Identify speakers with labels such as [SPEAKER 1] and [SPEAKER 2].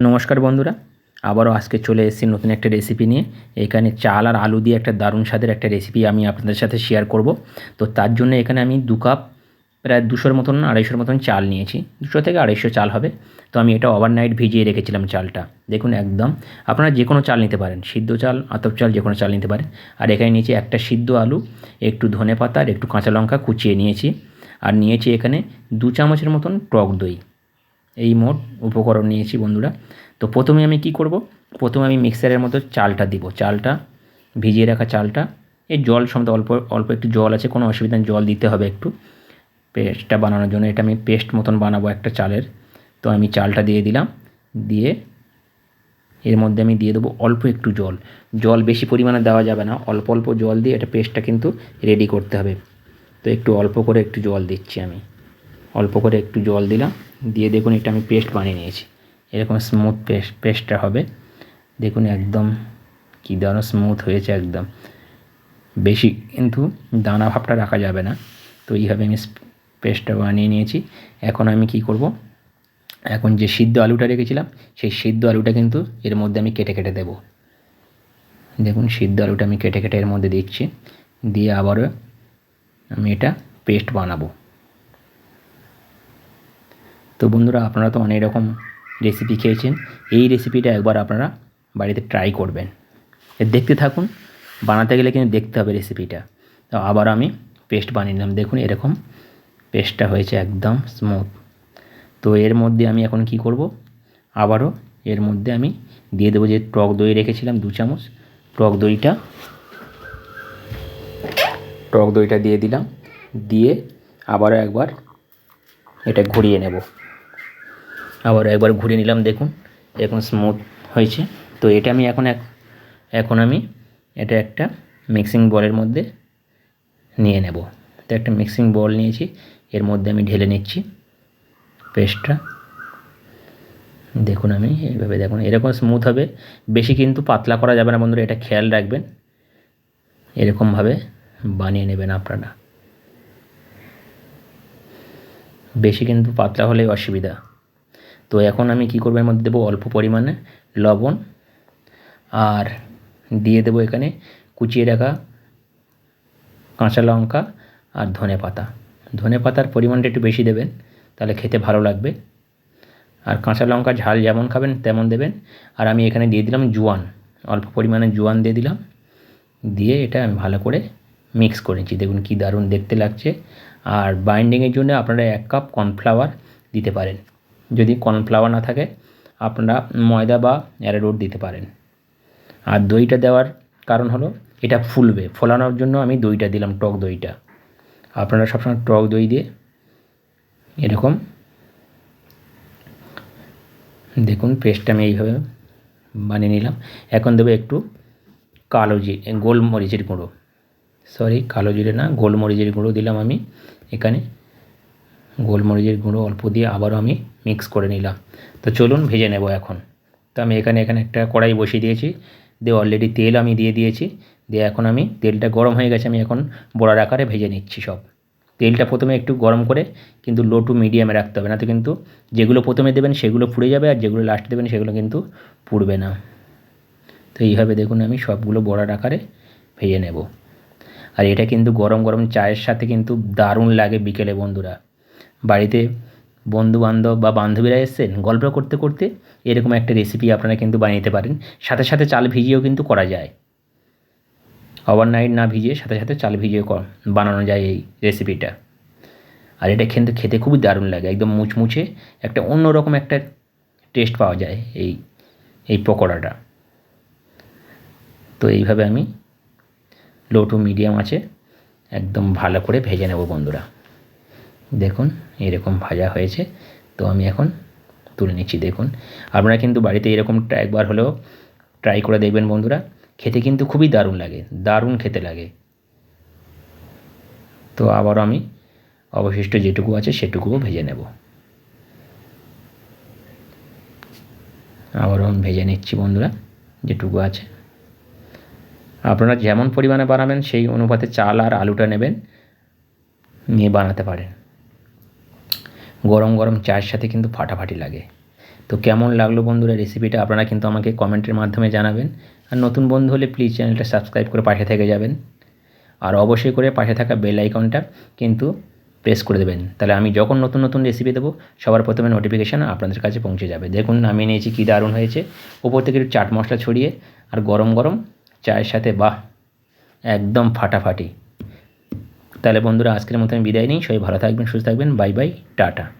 [SPEAKER 1] নমস্কার বন্ধুরা, আবারও আজকে চলে এসেছি নতুন একটা রেসিপি নিয়ে। এখানে চাল আর আলু দিয়ে একটা দারুণ স্বাদের একটা রেসিপি আমি আপনাদের সাথে শেয়ার করব। তো তার জন্য এখানে আমি দু কাপ প্রায় দুশোর মতন, আড়াইশোর মতন চাল নিয়েছি। দুশো থেকে আড়াইশো চাল হবে। তো আমি এটা ওভারনাইট ভিজিয়ে রেখেছিলাম চালটা। দেখুন একদম, আপনারা যে কোনো চাল নিতে পারেন। সিদ্ধ চাল, আতপ চাল যে কোনো চাল নিতে পারেন। আর এখানে নিয়েছি একটা সিদ্ধ আলু, একটু ধনে পাতা আর একটু কাঁচা লঙ্কা কুচিয়ে নিয়েছি। আর নিয়েছি এখানে দু চামচের মতন টক দই। এই মোট উপকরণ নিয়েছি বন্ধুরা। তো প্রথমে আমি কি করব? প্রথমে আমি মিক্সারের মতো চালটা দিব। চালটা, ভিজিয়ে রাখা চালটা। এই জল সমেত অল্প অল্প একটু জল আছে, কোনো অসুবিধা নেই, জল দিতে হবে একটু। পেস্টটা বানানোর জন্য এটা আমি পেস্ট মতন বানাবো একটা চালের। তো আমি চালটা দিয়ে দিলাম। দিয়ে এর মধ্যে আমি দিয়ে দেবো অল্প একটু জল। জল বেশি পরিমাণে দেওয়া যাবে না। অল্প অল্প জল দিয়ে এটা পেস্টটা কিন্তু রেডি করতে হবে। তো একটু অল্প করে একটু জল দিচ্ছি আমি। অল্প করে একটু জল দিলাম। দিয়ে দেখুন এটা আমি পেস্ট বানিয়ে নিয়েছি। এরকম স্মুথ পেস্ট পেস্টটা হবে। দেখুন একদম কী দারুণ স্মুথ হয়েছে একদম। বেশি কিন্তু দানা ভাবটা রাখা যাবে না। তো এইভাবে আমি পেস্টটা বানিয়ে নিয়েছি। এখন আমি কি করব? এখন যে সিদ্ধ আলুটা রেখেছিলাম, সেই সিদ্ধ আলুটা কিন্তু এর মধ্যে আমি কেটে কেটে দেব। দেখুন সিদ্ধ আলুটা আমি কেটে কেটে এর মধ্যে দিচ্ছি। দিয়ে আবারও আমি এটা পেস্ট বানাবো। তো বন্ধুরা আপনারা তো অনেক রকম রেসিপি খেয়েছেন। এই রেসিপিটা একবার আপনারা বাড়িতে ট্রাই করবেন। দেখতে থাকুন, বানাতে গেলে কিন্তু দেখতে হবে রেসিপিটা তো আবার আমি পেস্ট বানিয়ে নিলাম। দেখুন, এরকম পেস্টটা হয়েছে একদম স্মুথ তো এর মধ্যে আমি এখন কি করব? আবারও এর মধ্যে আমি দিয়ে দেবো যে টক দই রেখেছিলাম দু চামচ। টক দইটা টক দইটা দিয়ে দিলাম। দিয়ে আবারও একবার এটা ঘুরিয়ে নেব। আবার একবার ঘুরিয়ে নিলাম, দেখুন, এখন স্মুথ হয়েছে। তো এটা আমি এখন এখন আমি এটা একটা মিক্সিং বলের মধ্যে নিয়ে নেব। তো একটা মিক্সিং বল নিয়েছি, এর মধ্যে আমি ঢেলে নিচ্ছি পেস্টটা দেখুন আমি এইভাবে, দেখুন, এরকম স্মুথ হবে। বেশি কিন্তু পাতলা করা যাবে না বন্ধুরা, এটা খেয়াল রাখবেন। এরকমভাবে বানিয়ে নেবেন আপনারা। বেশি কিন্তু পাতলা হলে অসুবিধা। তো এখন আমি কি করব, এর মধ্যে দেবো অল্প পরিমাণে লবণ আর দিয়ে দেবো এখানে কুচিয়ে রাখা কাঁচা লঙ্কা আর ধনে পাতা। ধনে পাতার পরিমাণটা একটু বেশি দেবেন, তাহলে খেতে ভালো লাগবে। আর কাঁচা লঙ্কা ঝাল যেমন খাবেন তেমন দেবেন। আর আমি এখানে দিয়ে দিলাম জোয়ান, অল্প পরিমাণে জোয়ান দিয়ে দিলাম। দিয়ে এটা আমি ভালো করে মিক্স করেছি দেখুন কী দারুণ দেখতে লাগছে। আর বাইন্ডিংয়ের জন্য আপনারা এক কাপ কর্নফ্লাওয়ার দিতে পারেন। যদি কর্নফ্লাওয়ার না থাকে, আপনারা ময়দা বা অ্যারারুট দিতে পারেন। আর দইটা দেওয়ার কারণ হলো, এটা ফুলবে। ফোলানোর জন্য আমি দইটা দিলাম, টক দইটা। আপনারা সবসময় টক দই দিয়ে এরকম দেখুন পেস্টটা আমি এইভাবে বানিয়ে নিলাম। এখন দেবো একটু কালো জি, গোলমরিচের গুঁড়ো। সরি কালো জিরে না, গোলমরিচের গুঁড়ো দিলাম আমি এখানে। গোলমরিচের গুঁড়ো অল্প দিয়ে আবারও আমি মিক্স করে নিলাম। তো চলুন ভেজে নেব এখন। তো আমি এখানে এখানে একটা কড়াই বসিয়ে দিয়েছি। দিয়ে অলরেডি তেল আমি দিয়ে দিয়েছি। দিয়ে এখন আমি তেলটা গরম হয়ে গেছে, আমি এখন বড়ার আকারে ভেজে নিচ্ছি সব। তেলটা প্রথমে একটু গরম করে কিন্তু লো টু মিডিয়ামে রাখতে হবে। না তো কিন্তু যেগুলো প্রথমে দেবেন সেগুলো পুড়ে যাবে আর যেগুলো লাস্টে দেবেন সেগুলো কিন্তু পুড়বে না। তো এইভাবে দেখুন আমি সবগুলো বড়ার আকারে ভেজে নেব। আর এটা কিন্তু গরম গরম চায়ের সাথে কিন্তু দারুণ লাগে বিকেলে বন্ধুরা। বাড়িতে বন্ধু বান্ধব বা বান্ধবীরা এসছেন, গল্প করতে করতে এরকম একটা রেসিপি আপনারা কিন্তু বানিয়ে নিতে পারেন। সাথে সাথে চাল ভিজিয়েও কিন্তু করা যায়। ওভারনাইট না ভিজিয়ে সাথে সাথে চাল ভিজিয়ে বানানো যায় এই রেসিপিটা আর এটা কিন্তু খেতে খুবই দারুণ লাগে, একদম মুচমুচে একটা অন্যরকম একটা টেস্ট পাওয়া যায় এই এই পকোড়াটা। তো এইভাবে আমি লো টু মিডিয়াম আছে, একদম ভালো করে ভেজে নেব বন্ধুরা। দেখুন, এরকম ভাজা হয়েছে। তো আমি এখন তুলে নিচ্ছি, দেখুন। আপনারা কিন্তু বাড়িতে এরকমটা একবার হলেও ট্রাই করে দেখবেন বন্ধুরা। খেতে কিন্তু খুবই দারুণ লাগে, দারুণ খেতে লাগে। তো আবার আমি অবশিষ্ট যেটুকু আছে সেটুকুও ভেজে নেব। আবারও আমি ভেজে নিচ্ছি বন্ধুরা, যেটুকু আছে। আপনারা যেমন পরিমাণে বানাবেন সেই অনুপাতে চাল আর আলুটা নেবেন, নিয়ে বানাতে পারেন। গরম গরম চায়ের সাথে কিন্তু ফাটাফাটি লাগে। তো কেমন লাগল বন্ধুরা রেসিপিটা আপনারা কিন্তু আমাকে কমেন্টের মাধ্যমে জানাবেন। আর নতুন বন্ধু হলে প্লিজ চ্যানেলটা সাবস্ক্রাইব করে পাশে থেকে যাবেন। আর অবশ্যই করে পাশে থাকা বেল আইকনটা কিন্তু প্রেস করে দেবেন। তাহলে আমি যখন নতুন নতুন রেসিপি দেবো, সবার প্রথমে নোটিফিকেশান আপনাদের কাছে পৌঁছে যাবে। দেখুন আমি নিয়েছি, কী দারুণ হয়েছে। ওপর থেকে একটু চাট মশলা ছড়িয়ে আর গরম গরম চায়ের সাথে, বাহ, একদম ফাটাফাটি। তাহলে বন্ধুরা, আজকের মতো আমি বিদায় নিই। সবাই ভালো থাকবেন, সুস্থ থাকবেন। Bye bye, tata.